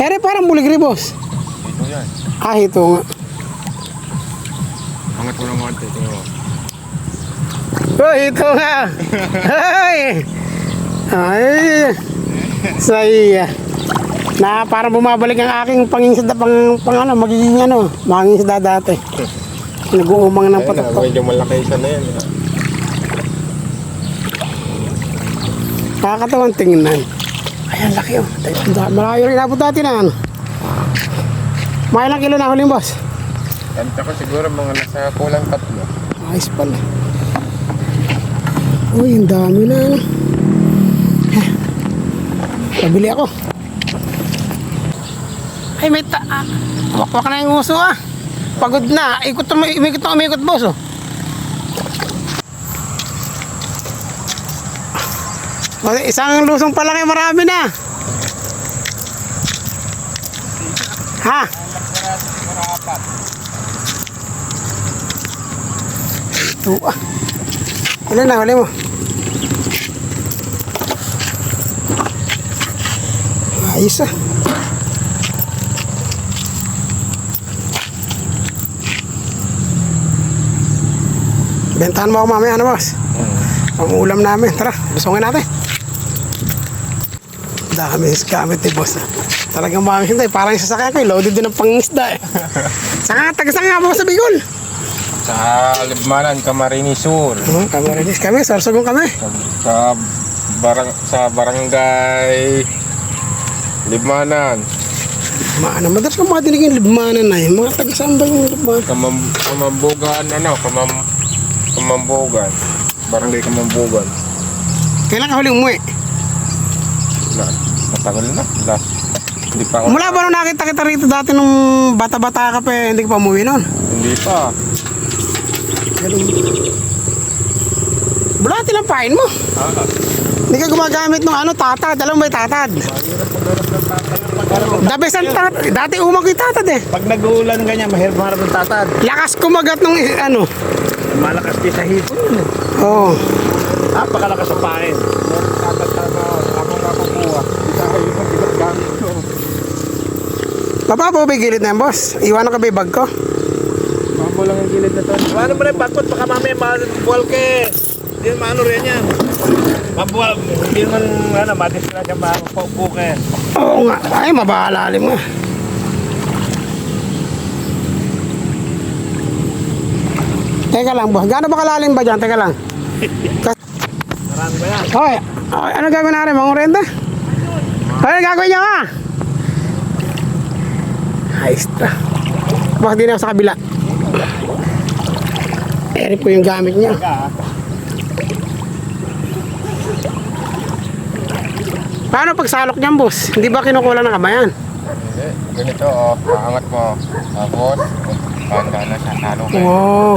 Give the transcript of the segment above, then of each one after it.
Ere, parang buligri, boss. Ito yan. Ah, ito nga. Angat mo ng konti. Ito. Oh, ito nga. Ay! Ay! Saya. Na parang bumabalik ang aking pangingisda pang, pang ano, magiging ano, mangingisda dati. Nag-uumang ng patok. medyo malaki isa na yan. Nakakatawang tingnan. Ayan, laki oh. Malayo rin abot dati na ano. Mga ilang kilo na huling boss? Kanta ko siguro mga nasa kulang tatlo. Ayos pala. Uy, ang dami na ano. Pabili ako. Ay, may ta... ah, Wakwak na yung uso ah. Pagod na. Ikot umikot umikot boss oh. Isang lusong pa lang eh, marami na. Ha? Ito ah. Ilan na huli mo? Ayos ah. Bentahan mo ako mamaya ano boss? Ang ulam namin. Tara, busungin natin. Dami gamit ni boss. ah. Talagang mga hintay. Parang yung sasakyan ko. eh, Loaded din ng pangisda eh. Saka, taga nga mo sa Bicol. Sa Libmanan, Camarines Sur. Oh, kamarinis kami. Sarsugong kami. Sa, sa, barang, sa barangay Libmanan. Maana, madalas ko madinig yung libmanan na yun. Mga taga-saan ba yung libmanan? Kamam, kamambugan, ano, kamam, kamambugan. Barangay Kamambugan. Kailan ka huling umuwi? Matagal na. Last. Hindi pa ako. Mula ba nung nakita kita rito dati nung bata-bata ka pa eh, hindi ka pa umuwi noon? Hindi pa. Bulati lang pain mo. Ah, Hindi ka gumagamit ng ano, tatad. Alam mo may tatad. The best ang tatad. Dati umang ko yung tatad eh. Pag nag-uulan ganyan, mahirap maharap ng tatad. Lakas kumagat nung eh, ano. Malakas din sa hipon yun eh. Oo. Oh. Napakalakas sa pain. tatag na ako nga kumuha. Hindi sa kayo pag ginagamit ko. Papa po ba yung gilid na yan, boss? Iwanan ka ba yung bag ko? Mambo lang ang gilid na to. Paano mo na yung bakot? Baka mamaya mabuwal ka eh. Hindi naman ano rin yan. Mabuwal. Hindi naman ano, madisgrasya mapaupo ka eh. Oo nga. Ay, mabahalalim nga. Teka lang, boss. Gaano ba kalalim ba dyan? Teka lang. Marami ba yan? Hoy, ano gagawin natin? Mga renta? Hoy, ano gagawin niyo ha? Na. Bakit di na ako sa kabila? Eri po yung gamit niya. Paano pagsalok niyan, boss? Hindi ba kinukulang ng kamayan? Hindi. Ganito oh. Aangat mo. Tapos, panda na siya. Talo ka. Wow.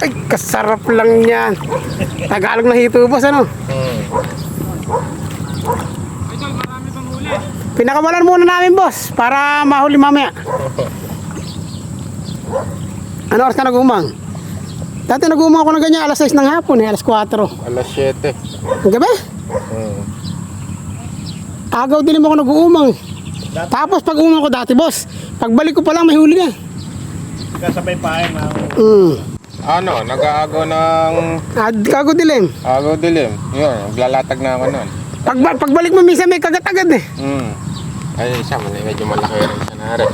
Ay, kasarap lang yan. Tagalog na hito, boss, ano? Hmm. Pinakawalan muna namin, boss, para mahuli mamaya. Ano oras ka nag-umang? Dati nag-umang ako na ganyan, alas 6 ng hapon eh, alas 4. Alas 7. Ang gabi? Hmm. Agaw din ako nag-uumang. Tapos pag umang ko dati, boss, pagbalik ko pa lang may huli na. kasabay pain. Mga Mm. Ano, nag-aagaw ng Ah, kago dilim. agaw dilim. Yun, naglalatag na ako nun. Pag, pagbalik mo minsan may kagat agad eh. Hmm. Ay, isa, mali- medyo malaki rin siya na rin.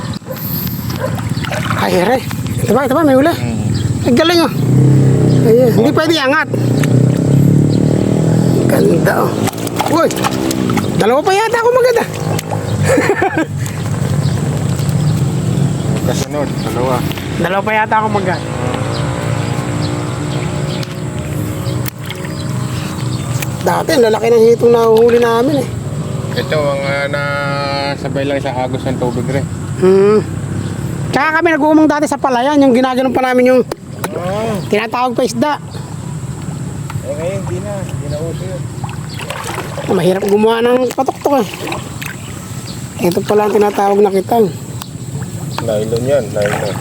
Ay, ere. Ito ba, ito ba, may huli. Ang galing oh. Ayun, hindi pwede angat. Ganda oh. Uy, dalawa pa yata ako maganda. Kasunod, dalawa. Dalawa pa yata ako maganda. Dati, lalaki ng hitong nahuhuli namin eh. Ito, mga nasabay lang sa agos ng tubig rin. Hmm. Tsaka kami nag-uumang dati sa palayan, yung ginaganon pa namin yung Oo. tinatawag pa isda. Eh ngayon, hindi na. Hindi na uso yun. Mahirap gumawa ng patok-tok eh. Ito pala ang tinatawag na kitang. Nylon yan, nylon.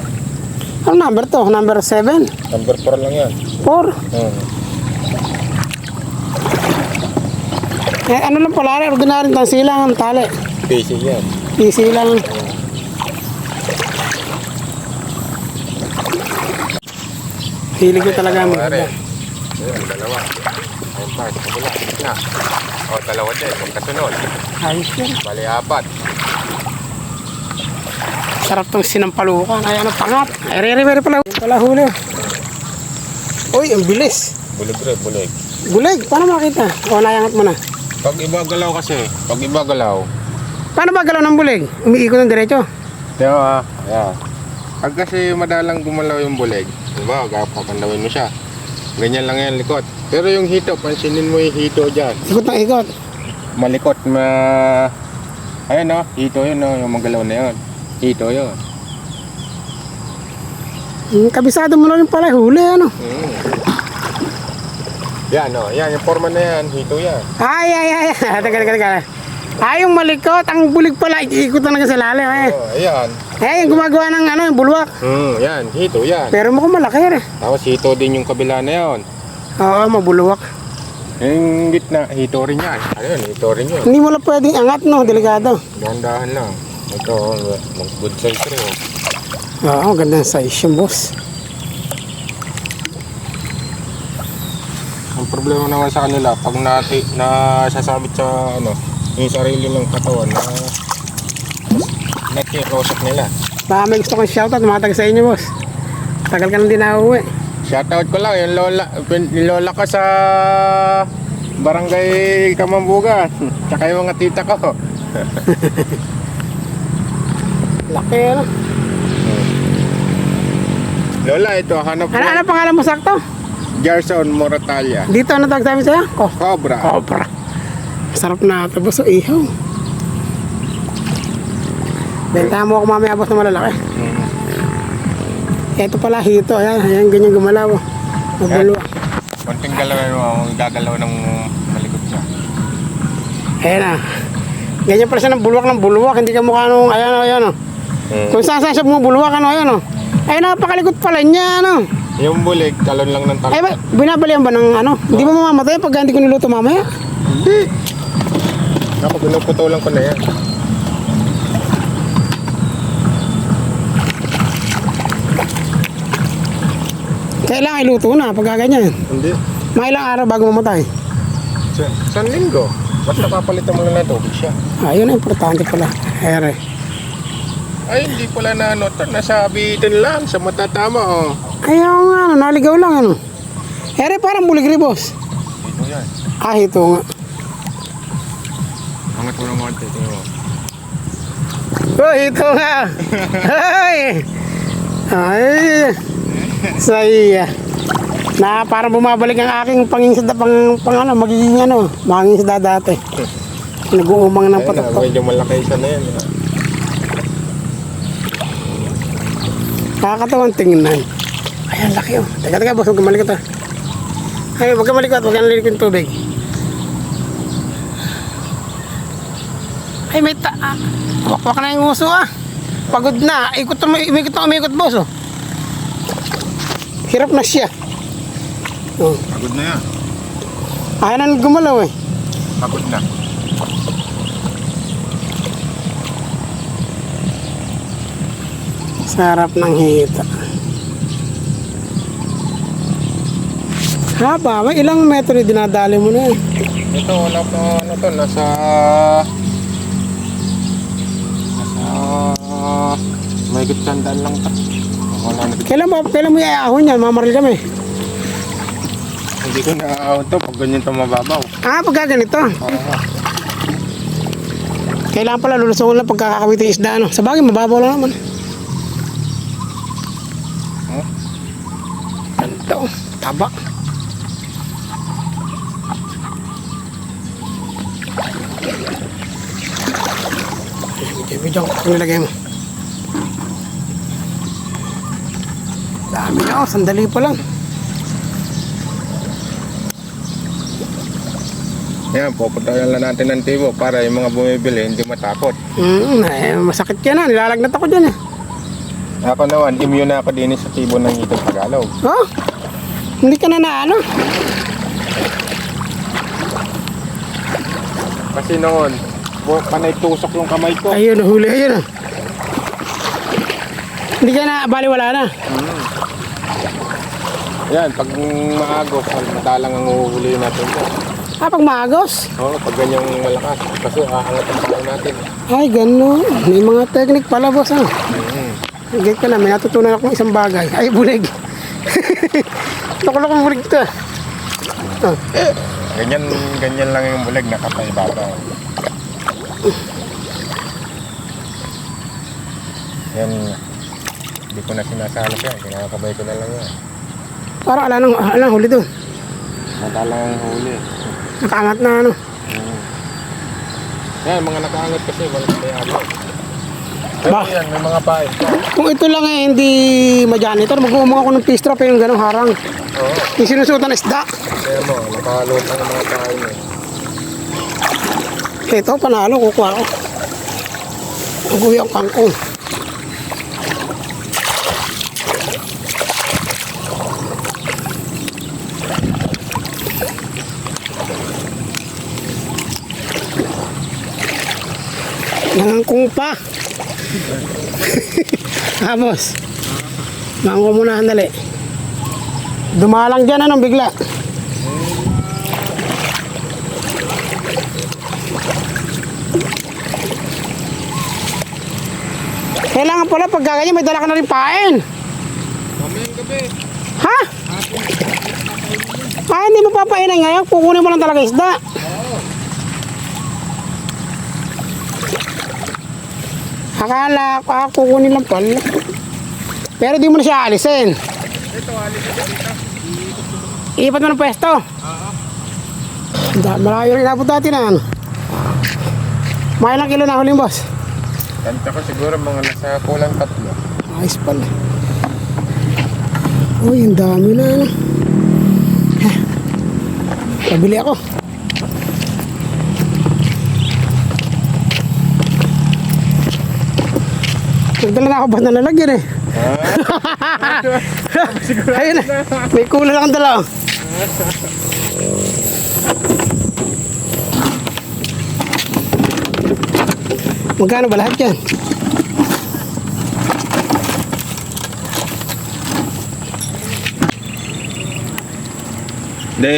Ano number to? Number 7? Number 4 lang yan. 4? Hmm. Eh, ano lang pala, ordinary ng silang ang tali. Basic yan. Easy lang. Hilig ko talaga mo. Ayun, dalawa. Ayun pa, sa kabila. Na. O, dalawa din. Magkasunod. Ayos yan. Bali, apat. Sarap tong sinampalukan. Ay, ano, pangat. Ay, re-re-re pala. Yun pala huli. Uy, ang bilis. Bulig rin, bulig. Guleg, paano makita? O, nayangat mo na. Pag iba galaw kasi, pag iba galaw, Paano ba galaw ng bulig? Umiikot ng diretso. Diba? Yeah. Pag kasi madalang gumalaw yung bulig, diba, gapapandawin mo siya. Ganyan lang yan, likot. Pero yung hito, pansinin mo yung hito dyan. Ikot ng ikot. Malikot, ma... Ayan o, hito yun o, yung magalaw na yun. Hito yun. Hmm, kabisado mo na rin pala, huli ano. Mm. Yan o, yan, yung forma na yan, hito yan. Ay, ay, ay. Teka, teka, teka. Ay, yung malikot. Ang bulig pala, iikot talaga sa lalim. Eh. Oh, ayan. Eh, yung gumagawa ng ano, yung bulwak. Mm, yan, hito yan. Pero mukhang malaki rin. Tapos hito din yung kabila na yun. Oo, mabulwak. Yung gitna, hito rin yan. Ayun, hito rin yun. Hindi mo lang pwedeng angat, no? Delikado. Dahan-dahan lang. Ito, mag good size rin oh. Oo, ganda ng size yung boss. Ang problema naman sa kanila, pag nati, na sasabit sa ano, yung sarili ng katawan na nakikosap nila. Baka may gusto kong shoutout, mga taga sa inyo, boss. Tagal ka nang di nauwi. Shoutout ko lang, yung lola, yung lola ko sa barangay Kamambugan. Tsaka yung mga tita ko. Laki, ano? Lola, ito, hanap Ano, ano mo. pangalan mo sakto? Gerson Moratalia. Dito, ano tawag sabi sa'yo? Oh, Cobra. cobra. Sarap na ito, boss. O, ihaw. Bentahan mo ako mamaya, boss, na malalaki. Ito pala, hito. Ayan, ayan, ganyan gumalaw. oh. Mabulwak. Konting galawin mo, gagalaw ng malikot siya. Ayan na. Ganyan pala siya ng bulwak ng bulwak. Hindi ka mukha nung, ayan o, ayan o. Mm. Kung saan saan siya bumubulwak, ano, ayan o. Ay, napakalikot pala niya, ano. Yung bulig, talon lang ng talon. Ay, ba, binabalian ba ng ano? Hindi mo mamamatay pag hindi ko niluto mamaya? Hindi. Ako, pinuputulan ko na yan. Kailangan iluto na pag ganyan. Hindi. Mga ilang araw bago mamatay. Sa, sa linggo. Basta papalitan mo lang ng tubig siya. Ayun, importante pala. Ere. Ay, hindi pala na ano, to, nasabi din lang sa matatama, oh. Ayaw nga, ano, naligaw lang, ano. Ere, parang buligri, boss. Ito yan. Ah, ito nga. Angat mo tingnan mo. Oh, ito nga. Ay! Ay! Saya. Na parang bumabalik ang aking pangingisda pang, pang ano, magiging ano, mangingisda dati. Nag-uumang ng patok. medyo malaki isa na yan. ah. Nakakatawang tingnan. Ay, ang laki oh. Teka, teka, boss, huwag malikot ah. Ay, huwag kang malikot, huwag kang lilikot yung tubig. Ay, may ta... Ah, wakwak na yung uso ah. Pagod na. Ikot na, umikot na, umikot, boss oh. Hirap na siya. Oh. Pagod na yan. Ayaw na gumalaw eh. Pagod na. Sarap ng hita. Haba, may ilang metro yung dinadali mo na eh. Ito, wala pa, ano to, nasa... Nasa... May gutandaan lang to. Wala na Kailan ba, kailan mo iaahon yan? Mamaril kami. Hindi ko na to pag ganyan to mababaw. Ah, pagka ganito. Oo. Kailangan pala lulusong lang pagkakakawit yung isda. Ano. Sa bagay, mababaw lang naman. Ganda oh. Taba. Video, video. Kung nilagay mo. Dami na oh. Sandali pa lang. Yan, pupuntahan lang natin ng tibo para yung mga bumibili hindi matakot. Mm, eh, masakit yan ah. Nilalagnat ako dyan eh. Ako naman, immune na ako din sa tibo ng itong Tagalog. Oh, hindi ka na na ano. Kasi noon, po, panay tusok yung kamay ko. Ayun, huli. Ayun. oh. Hindi ka na, bali wala na. Yan, pag maagos, madalang ang uhuli natin dyan. Ah, pag maagos. Oo, pag ganyang malakas. Kasi aangat ang pao natin. Ay, gano'n. May mga technique pala, boss. Ah. Mm. Get ko na, may natutunan akong isang bagay. Ay, bulig. Nakulok ang bulig ito. ah. Ganyan, ganyan lang yung bulag nakapaibabaw. Yan, hindi ko na sinasalok yan. Kinakabay ko na lang yan. parang ala nang, ala huli doon. Madalang ang huli. Nakaangat na ano. Mm. Yan, mga nakaangat kasi, walang kayalo. Ba? yan, may mga pain pa. Kung ito lang eh, hindi ma-janitor, mag-uumang ako ng pistrap yung gano'ng harang. Oo, Yung sinusutan na isda. kaya mo, nakalot ang mga pain eh. Ito, panalo, kukuha ko. Kukuha ang kangkong. Nangangkong pa. Tapos, mangko muna handali. Dumalang dyan anong bigla. Kailangan pala pag gaganyan may dala ka na rin pain. Mamayang. Ha? Ah, hindi mo papainan ngayon. Kukunin mo lang talaga isda. Akala ko ah, kukunin lang pala. Pero di mo na siya alisin. Ito, alis na dito. Ipat mo ng pwesto. Oo. Malayo rin inabot natin na ano. Mga ilang kilo na huling boss? Kanta ko siguro mga nasa kulang tatlo. Ayos pala. Uy, ang dami na ano. Heh. Pabili ako. Nagdala na ako ba na lalagyan eh. Ayun na. May kulang lang dala. Magkano ba lahat yan? De,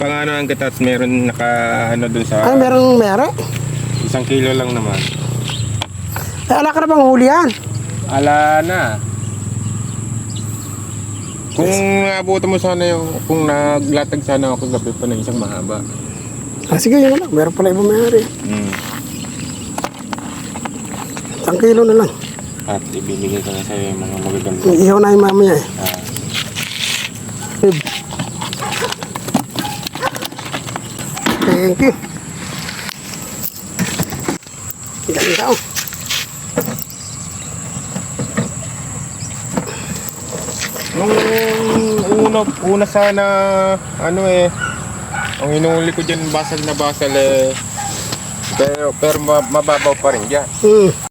pangano ang gatas, meron naka ano dun sa Ano merong mera? isang kilo lang naman. Eh, ala ka na bang huli yan? Ala na. Kung naabutan mo sana yung, kung naglatag sana ako gabi pa ng isang mahaba. Ah, sige, yun lang. Meron pala ibang mayari. Mm. Isang kilo na lang. At ibibigay ko na sa'yo yung mga magaganda. Ihaw na yung mamaya eh. Ah, Rib. Thank you. Galing ka oh. Nung una, una sana, ano eh, ang inuuli ko dyan basal na basal eh, pero, pero ma- mababaw pa rin dyan. Hmm.